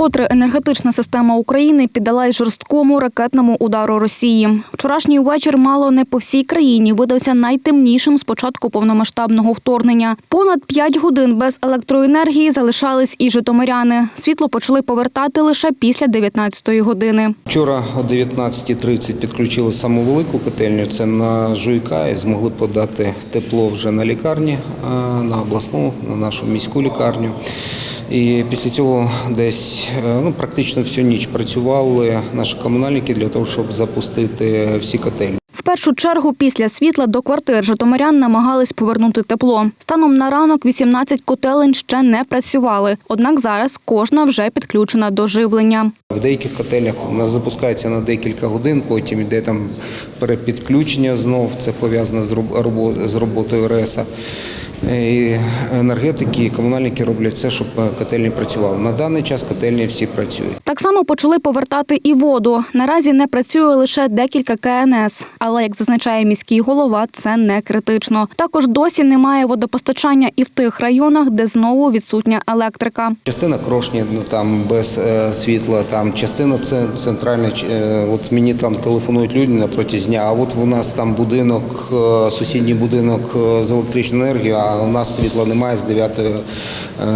Вкотре енергетична система України піддалась жорсткому ракетному удару Росії. Вчорашній вечір мало не по всій країні видався найтемнішим з початку повномасштабного вторгнення. Понад 5 годин без електроенергії залишались і житомиряни. Світло почали повертати лише після 19-ї години. Вчора о 19.30 підключили саму велику котельню, це на Жуйка, і змогли подати тепло вже на лікарні, на обласну, на нашу міську лікарню. І після цього десь е, ну, практично всю ніч працювали наші комунальники для того, щоб запустити всі котельні. В першу чергу після світла до квартир житомирян намагались повернути тепло. Станом на ранок 18 котелень ще не працювали, однак зараз кожна вже підключена до живлення. В деяких котельнях у нас запускається на декілька годин, потім йде там перепідключення знов, це пов'язано з роботою РЕСа. І енергетики і комунальники роблять все, щоб котельні працювали. На даний час котельні всі працюють. Так само почали повертати і воду. Наразі не працює лише декілька КНС, але як зазначає міський голова, це не критично. Також досі немає водопостачання і в тих районах, де знову відсутня електрика. Частина крошні ну, там без е, світла, там частина це центральна. е, от мені там телефонують люди на протязі дня. А от у нас там будинок, е, сусідній будинок е, з електричною енергією, а у нас світла немає з 9 е,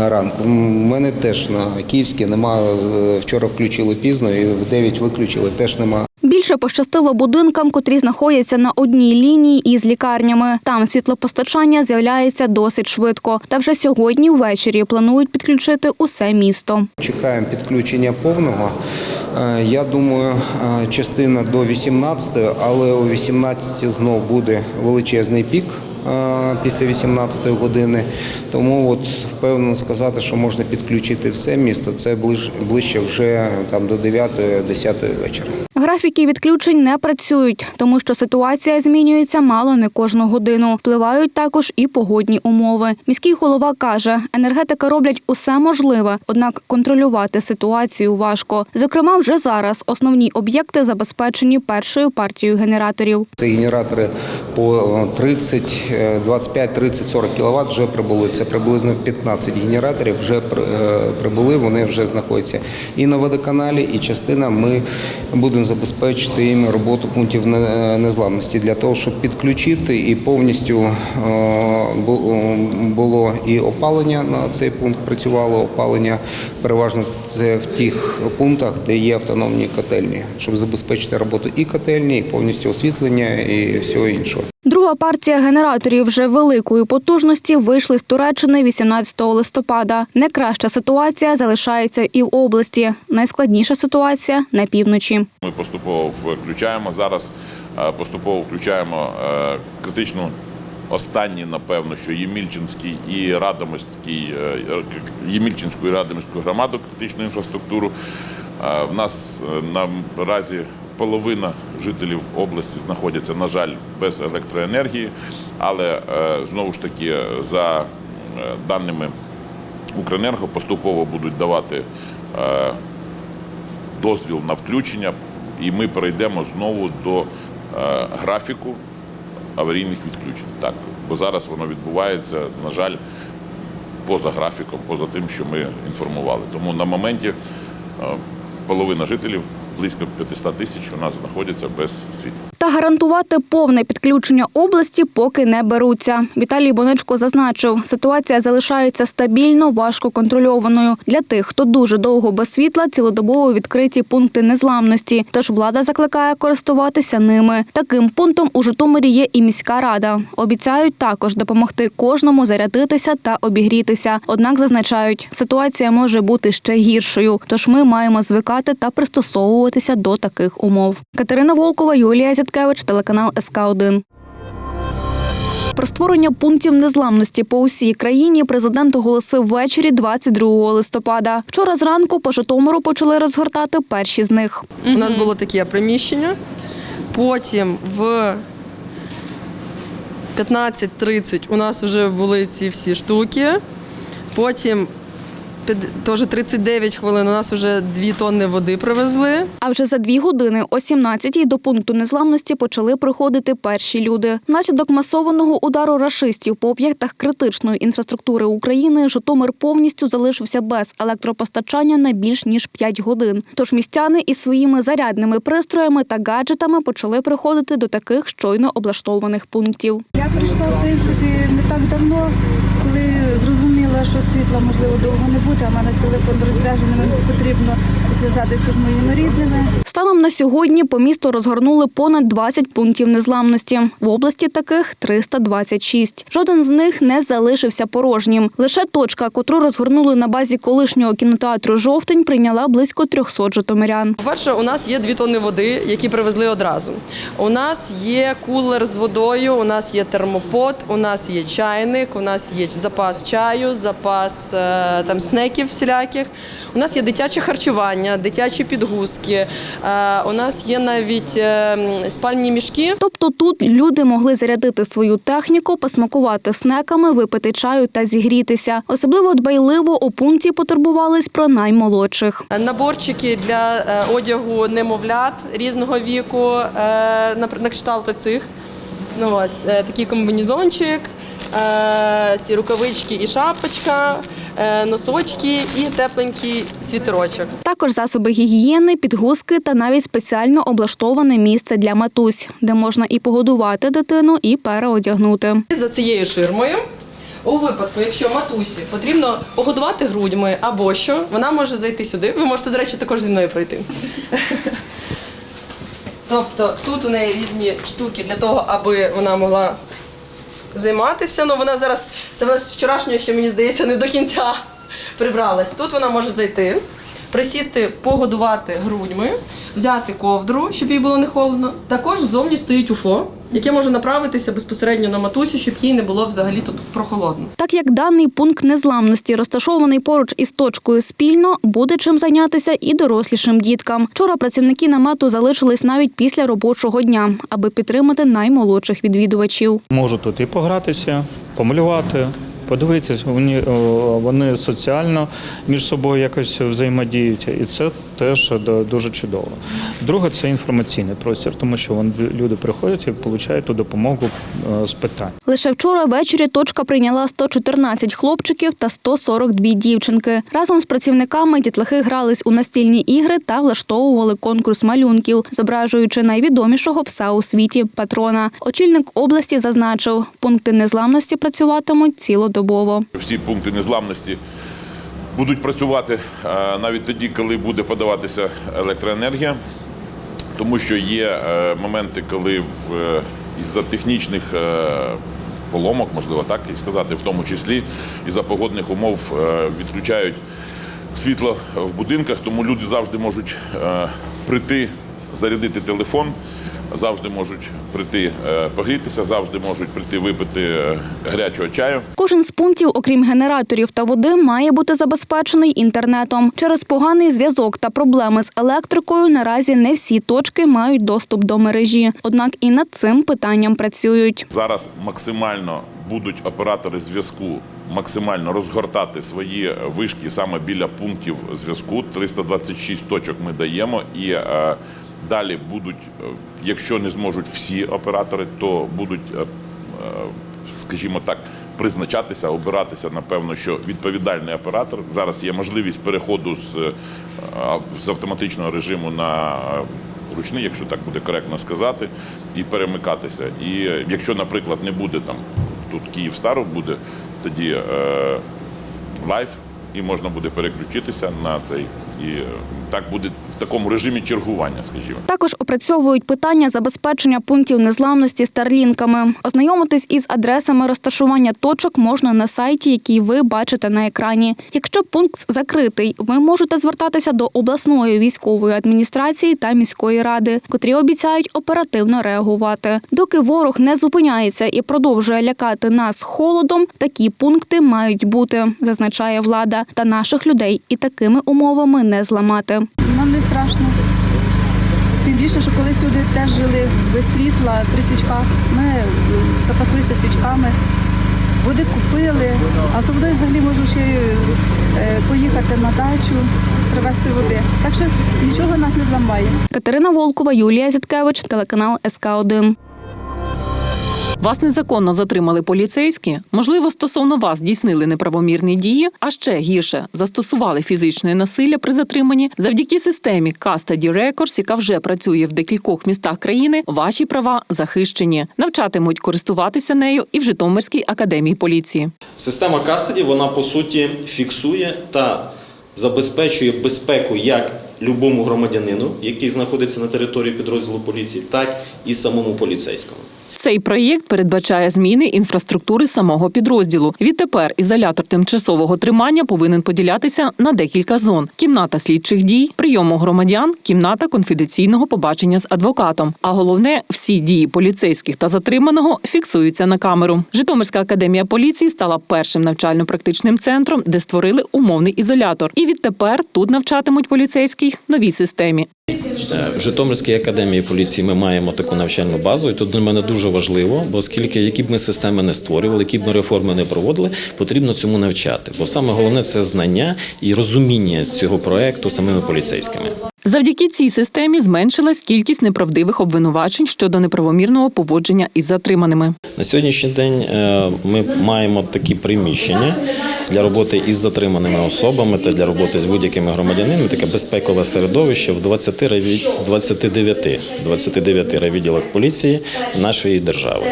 ранку. У мене теж на Київській немає. Вчора включили пізно і в 9 виключили, теж немає. Більше пощастило будинкам, котрі знаходяться на одній лінії із лікарнями. Там світлопостачання з'являється досить швидко. Та вже сьогодні ввечері планують підключити усе місто. Чекаємо підключення повного. Е, Я думаю, е, частина до 18, але о 18 знов буде величезний пік е, після 18 години. Тому от впевнено сказати, що можна підключити все місто. Це ближ- ближче вже там до 9-10 вечора. Графіки відключень не працюють, тому що ситуація змінюється мало не кожну годину. Впливають також і погодні умови. Міський голова каже, енергетики роблять усе можливе, однак контролювати ситуацію важко. Зокрема, вже зараз основні об'єкти забезпечені першою партією генераторів. Це генератори по 30, е, 25, 30, 40 кВт вже прибули. Це приблизно 15 генераторів вже е, прибули, вони вже знаходяться і на водоканалі, і частина ми будемо забезпечити їм роботу пунктів незламності для того, щоб підключити і повністю е, було і опалення на цей пункт працювало. Опалення переважно це в тих пунктах, де є автономні котельні, щоб забезпечити роботу і котельні, і повністю освітлення, і всього іншого. Друга партія генераторів вже великої потужності вийшли з Туреччини 18 листопада. Не краща ситуація залишається і в області. Найскладніша ситуація на півночі. Ми поступово включаємо зараз. е, Поступово включаємо е, критичну останні, напевно, що Ємільчинський і Радомирський, е, Ємільчинську і Радомирську громаду критичну інфраструктуру. В нас наразі половина жителів області знаходяться, на жаль, без електроенергії, але е, знову ж таки за е, даними Укренерго поступово будуть давати е, дозвіл на включення, і ми перейдемо знову до е, графіку аварійних відключень. Так, бо зараз воно відбувається, на жаль, поза графіком, поза тим, що ми інформували. Тому на моменті е, половина жителів, близько 500 тисяч, у нас знаходяться без світла. Гарантувати повне підключення області поки не беруться. Віталій Бонечко зазначив, ситуація залишається стабільно, важко контрольованою. Для тих, хто дуже довго без світла, цілодобово відкриті пункти незламності. Тож влада закликає користуватися ними. Таким пунктом у Житомирі є і міська рада. Обіцяють також допомогти кожному зарядитися та обігрітися. Однак зазначають, ситуація може бути ще гіршою. Тож ми маємо звикати та пристосовуватися до таких умов. Катерина Волкова, Юлія Зяткевич, телеканал СК 1 про створення пунктів незламності по усій країні президент оголосив ввечері 22 листопада. Вчора зранку по Житомиру почали розгортати перші з них. У нас було таке приміщення. Потім в 15.30 у нас вже були ці всі штуки. Потім теж 39 хвилин. У нас вже 2 тонни води привезли. А вже за дві години о 17-й до пункту незламності почали приходити перші люди. Внаслідок масованого удару рашистів по об'єктах критичної інфраструктури України Житомир повністю залишився без електропостачання на більш ніж 5 годин. Тож містяни із своїми зарядними пристроями та гаджетами почали приходити до таких щойно облаштованих пунктів. Я прийшла, в принципі, не так давно, що світла можливо довго не буде, а в мене телефон розряджений, мені потрібно зв'язатися з моїми рідними. Станом на сьогодні по місту розгорнули понад 20 пунктів незламності. В області таких 326. Жоден з них не залишився порожнім. Лише точка, котру розгорнули на базі колишнього кінотеатру Жовтень, прийняла близько 300 житомирян. По-перше, у нас є 2 тонни води, які привезли одразу. У нас є кулер з водою, у нас є термопот, у нас є чайник, у нас є запас чаю, запас е, там снеків всіляких. У нас є дитяче харчування, дитячі підгузки. Е, у нас є навіть е, спальні мішки. Тобто тут люди могли зарядити свою техніку, посмакувати снеками, випити чаю та зігрітися. Особливо дбайливо у пункті потурбувались про наймолодших. Наборчики для одягу немовлят різного віку, на, кшталт цих. Ну, ось, такий комбінезончик, е, ці рукавички і шапочка, е, носочки і тепленький світерочок. Також засоби гігієни, підгузки та навіть спеціально облаштоване місце для матусь, де можна і погодувати дитину, і переодягнути. За цією ширмою. У випадку, якщо матусі потрібно погодувати грудьми або що, вона може зайти сюди. Ви можете, до речі, також зі мною пройти. Тобто тут у неї різні штуки для того, аби вона могла займатися. Ну вона зараз, це вона з ще мені здається не до кінця прибралась. Тут вона може зайти, присісти, погодувати грудьми, взяти ковдру, щоб їй було не холодно. Також ззовні стоїть уфо, яке може направитися безпосередньо на матусю, щоб їй не було взагалі тут прохолодно. Так як даний пункт незламності розташований поруч із точкою спільно, буде чим зайнятися і дорослішим діткам. Вчора працівники намету залишились навіть після робочого дня, аби підтримати наймолодших відвідувачів. Можуть тут і погратися, помалювати, подивитися. Вони, вони соціально між собою якось взаємодіють, і це теж дуже чудово. Друге це інформаційний простір, тому що вони, люди приходять і отримують ту допомогу е, з питань. Лише вчора ввечері точка прийняла 114 хлопчиків та 142 дівчинки. Разом з працівниками дітлахи грались у настільні ігри та влаштовували конкурс малюнків, зображуючи найвідомішого пса у світі патрона. Очільник області зазначив, пункти незламності працюватимуть цілодобово. Всі пункти незламності будуть працювати е, навіть тоді, коли буде подаватися електроенергія, тому що є е, моменти, коли в, е, із-за технічних поломок, можливо так і сказати, в тому числі із-за погодних умов відключають світло в будинках, тому люди завжди можуть прийти, зарядити телефон. Завжди можуть прийти е, погрітися, завжди можуть прийти випити е, гарячого чаю. Кожен з пунктів, окрім генераторів та води, має бути забезпечений інтернетом. Через поганий зв'язок та проблеми з електрикою наразі не всі точки мають доступ до мережі. Однак і над цим питанням працюють. Зараз максимально будуть оператори зв'язку максимально розгортати свої вишки саме біля пунктів зв'язку. 326 точок ми даємо і е, далі будуть, е, якщо не зможуть всі оператори, то будуть, е, е, скажімо так. Призначатися, обиратися, напевно, що відповідальний оператор. Зараз є можливість переходу з, з автоматичного режиму на ручний, якщо так буде коректно сказати, і перемикатися. І якщо, наприклад, не буде там тут Київ Старо буде, тоді е, лайф, і можна буде переключитися на цей. І так буде такому режимі чергування, скажімо. Також опрацьовують питання забезпечення пунктів незламності старлінками. Ознайомитись із адресами розташування точок можна на сайті, який ви бачите на екрані. Якщо пункт закритий, ви можете звертатися до обласної військової адміністрації та міської ради, котрі обіцяють оперативно реагувати. Доки ворог не зупиняється і продовжує лякати нас холодом, такі пункти мають бути, зазначає влада. Та наших людей і такими умовами не зламати. Нам не страшно. Тим більше, що колись люди теж жили без світла при свічках. Ми е, запаслися свічками. води купили, а з водою взагалі можу ще е, поїхати на дачу, привезти води. Так що нічого нас не зламає. Катерина Волкова, Юлія Зіткевич, телеканал СК 1 Вас незаконно затримали поліцейські, можливо, стосовно вас здійснили неправомірні дії, а ще гірше застосували фізичне насилля при затриманні. Завдяки системі Custody Records, яка вже працює в декількох містах країни, ваші права захищені. Навчатимуть користуватися нею і в Житомирській академії поліції. Система кастеді, вона по суті фіксує та забезпечує безпеку як любому громадянину, який знаходиться на території підрозділу поліції, так і самому поліцейському. Цей проєкт передбачає зміни інфраструктури самого підрозділу. Відтепер ізолятор тимчасового тримання повинен поділятися на декілька зон: кімната слідчих дій, прийому громадян, кімната конфіденційного побачення з адвокатом. А головне, всі дії поліцейських та затриманого фіксуються на камеру. Житомирська академія поліції стала першим навчально-практичним центром, де створили умовний ізолятор. І відтепер тут навчатимуть поліцейських новій системі. Е, В Житомирській академії поліції ми маємо таку навчальну базу, і тут для мене дуже важливо, бо оскільки які б ми системи не створювали, які б ми реформи не проводили, потрібно цьому навчати. Бо саме головне це знання і розуміння цього проекту самими поліцейськими. Завдяки цій системі зменшилась кількість неправдивих обвинувачень щодо неправомірного поводження із затриманими. На сьогоднішній день е, ми маємо такі приміщення для роботи із затриманими особами та для роботи з будь-якими громадянами. Таке безпекове середовище в 20 райві- 29, 29 райвідділах поліції нашої держави.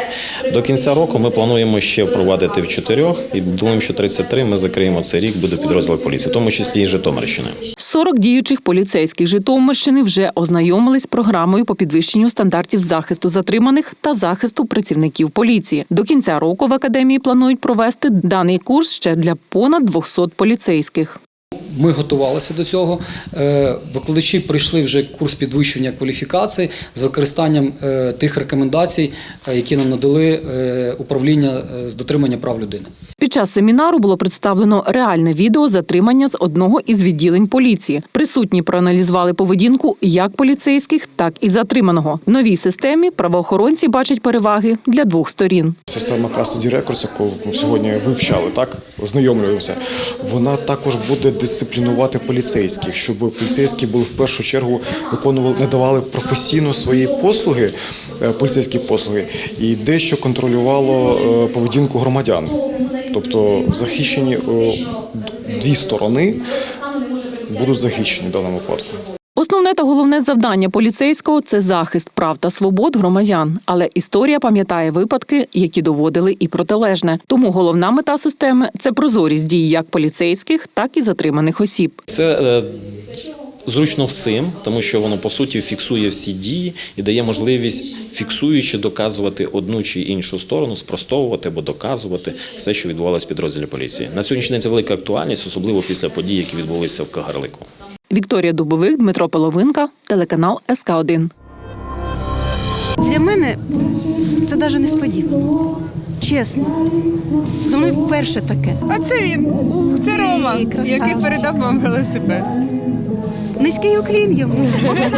До кінця року ми плануємо ще впровадити в чотирьох і думаємо, що 33 ми закриємо цей рік, буде підрозділ поліції, в тому числі і Житомирщини. 40 діючих поліцейських Житомирщини вже ознайомились з програмою по підвищенню стандартів захисту затриманих та захисту працівників поліції. До кінця року в академії планують провести даний курс ще для понад 200 поліцейських. Ми готувалися до цього. Е, Викладачі пройшли вже курс підвищення кваліфікації з використанням е, тих рекомендацій, е, які нам надали управління з дотримання прав людини. Під час семінару було представлено реальне відео затримання з одного із відділень поліції. Присутні проаналізували поведінку як поліцейських, так і затриманого. В новій системі правоохоронці бачать переваги для двох сторін. Система Custody Records, яку ми сьогодні вивчали, так ознайомлюємося, вона також буде дисциплінувати поліцейських, щоб поліцейські були в першу чергу виконували, надавали професійно свої послуги, е, поліцейські послуги, і дещо контролювало е, поведінку громадян. Тобто захищені е, дві сторони будуть захищені в даному випадку. Основне та головне завдання поліцейського це захист прав та свобод громадян. Але історія пам'ятає випадки, які доводили і протилежне. Тому головна мета системи це прозорість дій як поліцейських, так і затриманих осіб. Це е, зручно всім, тому що воно по суті фіксує всі дії і дає можливість, фіксуючи, доказувати одну чи іншу сторону, спростовувати або доказувати все, що відбувалося в підрозділі поліції. На сьогоднішній день це велика актуальність, особливо після подій, які відбулися в Кагарлику. Вікторія Дубовик, Дмитро Половинка, телеканал СК 1 Для мене це навіть несподівано. Чесно. Зо мною вперше таке. А це він. Це Рома, який передав вам велосипед. Низький уклін йому.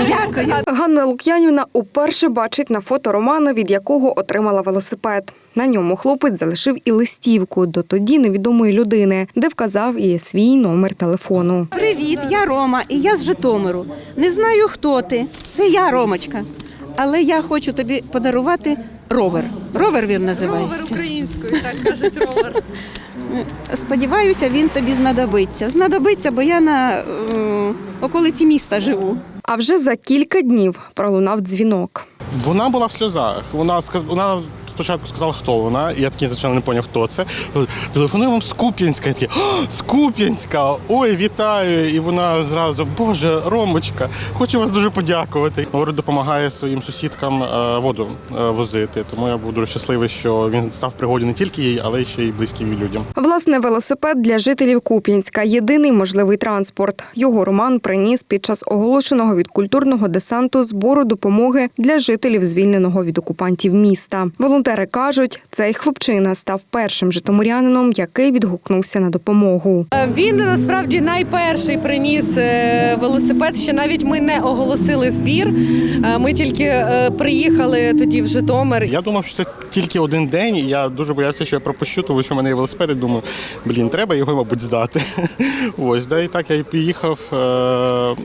Дякую. Ганна Лук'янівна уперше бачить на фото Романа, від якого отримала велосипед. На ньому хлопець залишив і листівку до тоді невідомої людини, де вказав і свій номер телефону. Привіт, я Рома, і я з Житомиру. Не знаю, хто ти. Це я, Ромочка. Але я хочу тобі подарувати ровер. Ровер він називається. українською, так кажуть ровер. Сподіваюся, він тобі знадобиться. Знадобиться, бо я на е, околиці міста живу. А вже за кілька днів пролунав дзвінок. Вона була в сльозах. Вона вона спочатку сказала, хто вона. Я такий звичайно не зрозумів, хто це. Телефоную вам з Куп'янська. Я такий, «О, з! Ой, вітаю! І вона зразу, Боже, Ромочка, хочу вас дуже подякувати. Говорю, допомагає своїм сусідкам е, воду е, возити. Тому я був дуже щасливий, що він став пригоді не тільки їй, але й ще й близьким людям. Власне, велосипед для жителів Куп'янська єдиний можливий транспорт. Його Роман приніс під час оголошеного від культурного десанту збору допомоги для жителів звільненого від окупантів міста. Волонтери кажуть, цей хлопчина став першим житомирянином, який відгукнувся на допомогу. Е, Він насправді найперший приніс е, велосипед. Ще навіть ми не оголосили збір. Е, Ми тільки приїхали тоді в Житомир. Я думав, що це тільки один день, і я дуже боявся, що я пропущу, тому що в мене є велосипед, і думаю, блін, треба його, мабуть, здати. Ось, да, і так я і приїхав,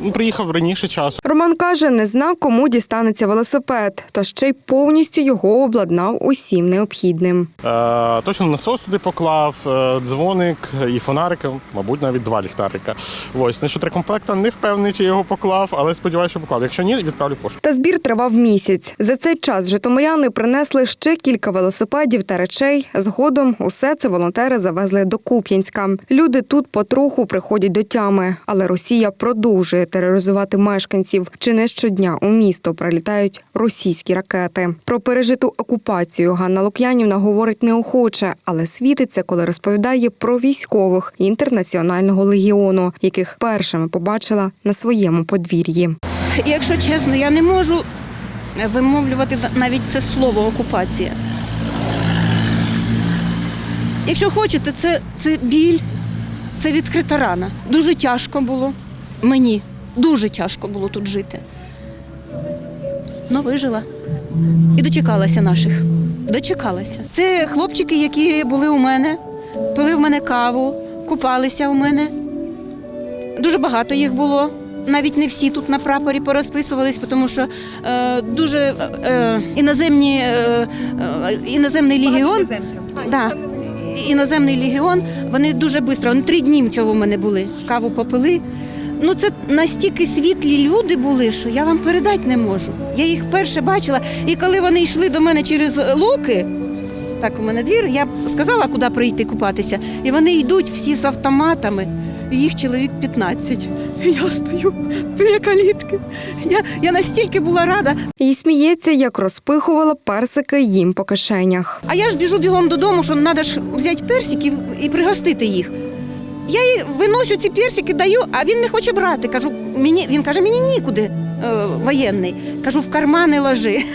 ну, приїхав раніше часу. Роман каже, не знав, кому дістанеться велосипед, то ще й повністю його обладнав усім необхідним. Е, точно насос туди поклав, е, дзвоник і фонарик, мабуть, навіть два ліхтарика. Ось, насчет рекомплекта не впевнений, чи його поклав, але сподіваюся, що поклав. Якщо ні, відправлю пошту. Та збір тривав місяць. За цей час житомиряни принесли ще кілька велосипедів та речей. Згодом усе це волонтери завезли до Куп'янська. Люди тут потроху приходять до тями, але Росія продовжує тероризувати мешканців. Чи не щодня у місто прилітають російські ракети. Про пережиту окупацію Ганна Лук'янівна говорить неохоче, але світиться, коли розповідає про військових інтернаціонального легіону, яких першими побачила на своєму подвір'ї. Якщо чесно, я не можу вимовлювати навіть це слово окупація. Якщо хочете, це, це біль, це відкрита рана. Дуже тяжко було мені, дуже тяжко було тут жити. Ну, вижила. І дочекалася наших. Дочекалася. Це хлопчики, які були у мене, пили в мене каву, купалися у мене. Дуже багато їх було. Навіть не всі тут на прапорі порозписувались, тому що е, дуже е, е, іноземні, е, е, іноземний легіон. Да, іноземний легіон, вони дуже швидко, вони три дні цього в мене були. Каву попили. Ну це настільки світлі люди були, що я вам передати не можу. Я їх вперше бачила. І коли вони йшли до мене через луки, так у мене двір, я сказала, куди прийти купатися. І вони йдуть всі з автоматами. І їх чоловік 15. І я стою біля калітки. Я, я настільки була рада. І сміється, як розпихувала персики їм по кишенях. А я ж біжу бігом додому, що треба ж взяти персиків і пригостити їх. Я їй виносю ці персики, даю, а він не хоче брати. Кажу, мені, він каже, мені нікуди воєнний. Кажу, в кармани ложи.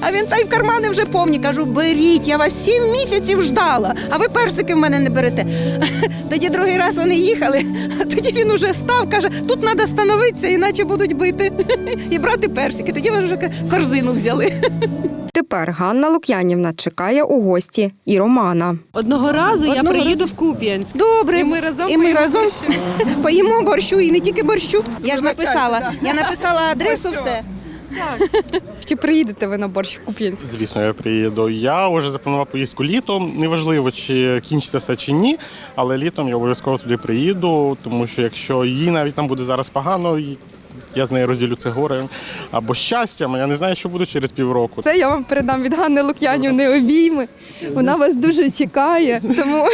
А він та й в кармани вже повні. Кажу, беріть, я вас сім місяців ждала, а ви персики в мене не берете. Тоді другий раз вони їхали, а тоді він уже став, каже, тут треба становитися, іначе будуть бити. І брати персики. Тоді вони вже корзину взяли. Тепер Ганна Лук'янівна чекає у гості і Романа. Одного разу я приїду разу. в Куп'янськ. Добре, І ми разом і ми поїмо разом борщу. поїмо борщу, і не тільки борщу. Я ж написала. Я написала адресу, все. Чи приїдете ви на борщ в Куп'янськ? Звісно, я приїду. Я вже запланував поїздку літом. Неважливо, чи кінчиться все чи ні, але літом я обов'язково туди приїду, тому що якщо їй навіть там буде зараз погано, я з нею розділю це горе або щастям, я не знаю, що буде через півроку. Це я вам передам від Ганни Лук'янівни обійми. Вона вас дуже чекає. Тому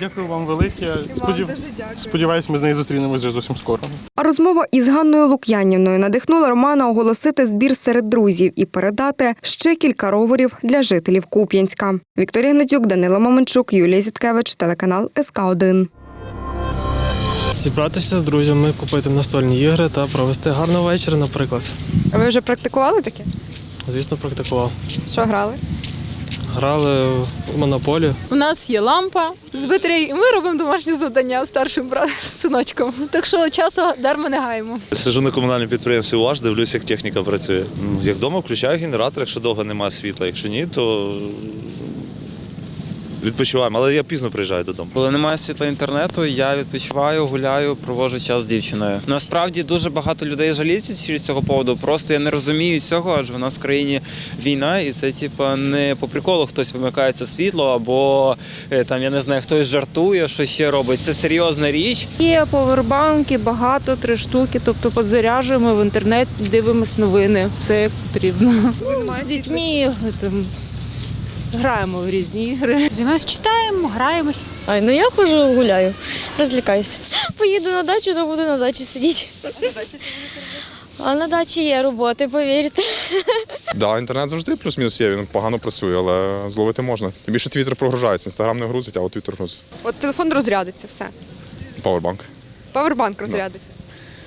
Дякую вам велике. Сподів... Сподіваюсь, ми з нею зустрінемось вже зовсім скоро. А розмова із Ганною Лук'янівною надихнула Романа оголосити збір серед друзів і передати ще кілька роверів для жителів Куп'янська. Вікторія Гнатюк, Данило Маменчук, Юлія Зіткевич, телеканал СК 1 Зібратися з друзями, купити настольні ігри та провести гарний вечір, наприклад. А ви вже практикували таке? Звісно, практикував. Що грали? Грали в монополію. У нас є лампа з батареї, і ми робимо домашні завдання старшим братом синочком. Так що часу дарма не гаємо. Сижу на комунальному підприємстві УАЖ, дивлюся, як техніка працює. Ну, Як вдома включаю генератор, якщо довго немає світла. Якщо ні, то відпочиваємо. Але я пізно приїжджаю додому. Коли немає світла інтернету, я відпочиваю, гуляю, проводжу час з дівчиною. Насправді дуже багато людей жаліються через цього поводу. Просто я не розумію цього, адже в нас в країні війна, і це типа не по приколу хтось вимикається світло, або е, там я не знаю, хтось жартує, що ще робить. Це серйозна річ. Є повербанки, багато, три штуки. Тобто підзаряджуємо в інтернет, дивимось новини. Це як потрібно. З дітьми там, граємо в різні ігри. Займаємось, читаємо, граємось. Ай, ну я хожу, гуляю, розвлікаюся. Поїду на дачу, то буду на дачі сидіти. А на дачі є роботи, повірте. Да, інтернет завжди плюс-мінус є, він погано працює, але зловити можна. Тим більше твіттер прогружається, інстаграм не грузить, а от твіттер грузить. От телефон розрядиться, все. Павербанк. Павербанк розрядиться.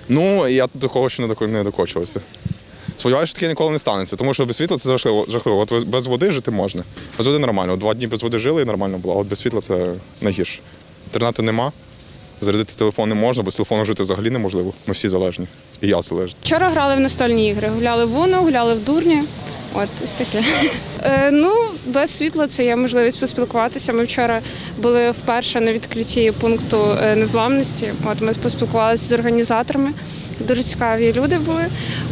Ну, я до кого ще не докочувався. Сподіваюся, що таке ніколи не станеться, тому що без світла це жахливо. жахливо. От без води жити можна. Без води нормально. От Два дні без води жили і нормально було, а от без світла це найгірше. Інтернету нема, зарядити телефон не можна, без телефону жити взагалі неможливо. Ми всі залежні. І я залежний. Вчора грали в настольні ігри. Гуляли в Уно, гуляли в дурні. От ось таке. Е, ну, без світла це є можливість поспілкуватися. Ми вчора були вперше на відкритті пункту е, незламності. От ми поспілкувалися з організаторами. Дуже цікаві люди були.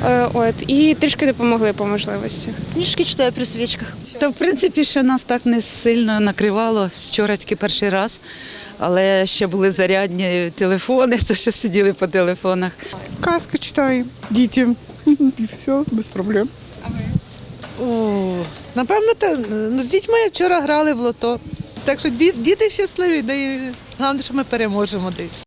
Е, от і трішки допомогли по можливості. Книжки читаю при свічках. Та в принципі ще нас так не сильно накривало. Вчора тільки перший раз, але ще були зарядні телефони, то ще сиділи по телефонах. Казки читаю дітям. І все, без проблем. О, напевно, та, ну, з дітьми вчора грали в лото. Так що діти щасливі, да і головне, що ми переможемо десь.